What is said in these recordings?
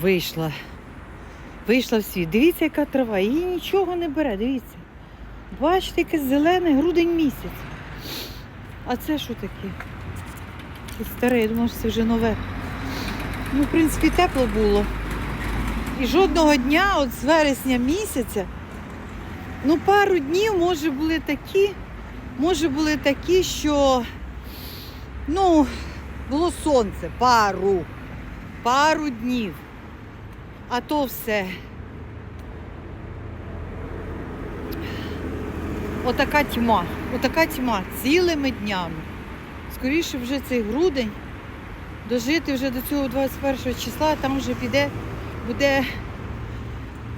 вийшла. Вийшла в світ. Дивіться, яка трава. Її нічого не бере, дивіться. Бачите, якесь зелене грудень місяць. А це що таке? Якесь Старе, я думала, що це вже нове. Ну, в принципі, тепло було. І жодного дня, от з вересня місяця, ну, пару днів, може, були такі, може, були такі, що ну, було сонце, пару, пару днів. А то все. Отака тьма, отака тьма цілими днями. Скоріше вже цей грудень дожити вже до цього 21 числа, там вже піде, буде,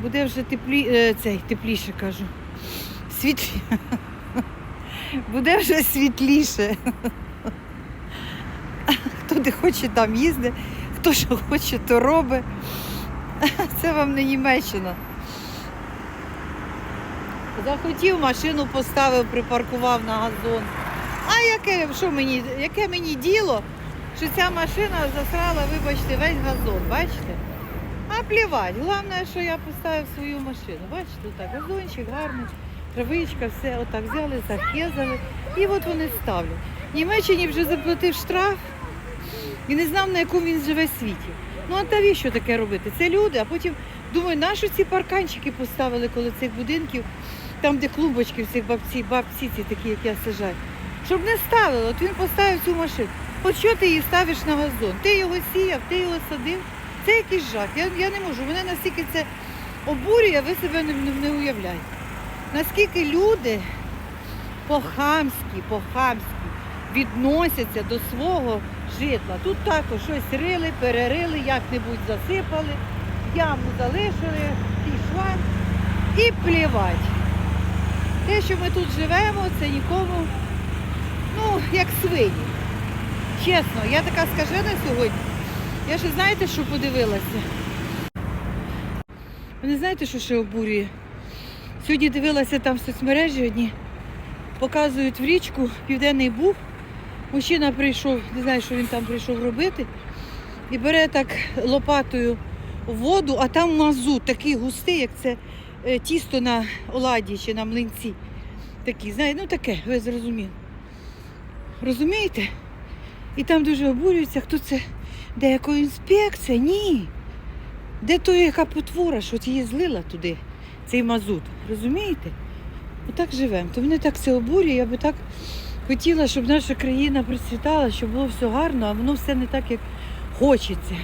буде вже теплі, е, цей, тепліше кажу. Світлі. Буде вже світліше. Хто де хоче, там їздить, хто що хоче, то робить. Це вам не Німеччина. Захотів, машину поставив, припаркував на газон. А яке, що мені, яке мені діло, що ця машина засрала, вибачте, весь газон, бачите? А плівать. Головне, що я поставив свою машину. Бачите, так, газончик гарний, травичка, все отак взяли, захезали. І от вони ставлять. Німеччині вже заплатив штраф і не знав, на якому він живе світі. Ну а навіщо таке робити? Це люди, а потім думаю, нащо ці парканчики поставили коло цих будинків, там, де клубочки всіх бабці, бабці ці такі, як я сажаю. Щоб не ставили, от він поставив цю машину. От що ти її ставиш на газон? Ти його сіяв, ти його садив. Це якийсь жах. Я, я не можу. Мене настільки це обурює, ви себе не, не, уявляєте. Наскільки люди по-хамськи, по-хамськи відносяться до свого житла. Тут також щось рили, перерили, як-небудь засипали, яму залишили, пішла і плівать. Те, що ми тут живемо, це нікому, ну, як свині. Чесно, я така скажена сьогодні. Я ще знаєте, що подивилася? Ви знаєте, що ще обурює? Сьогодні дивилася там в соцмережі одні, показують в річку Південний Буг. Мужчина прийшов, не знаю, що він там прийшов робити, і бере так лопатою воду, а там мазут такий густий, як це е, тісто на оладі чи на млинці. Такі, знаєте, ну таке, ви зрозуміли. Розумієте? І там дуже обурюються, хто це, де яка інспекція? Ні. Де то яка потвора, що її злила туди, цей мазут. Розумієте? Отак живемо. То мене так це обурює, я би так хотіла, щоб наша країна процвітала, щоб було все гарно, а воно все не так, як хочеться.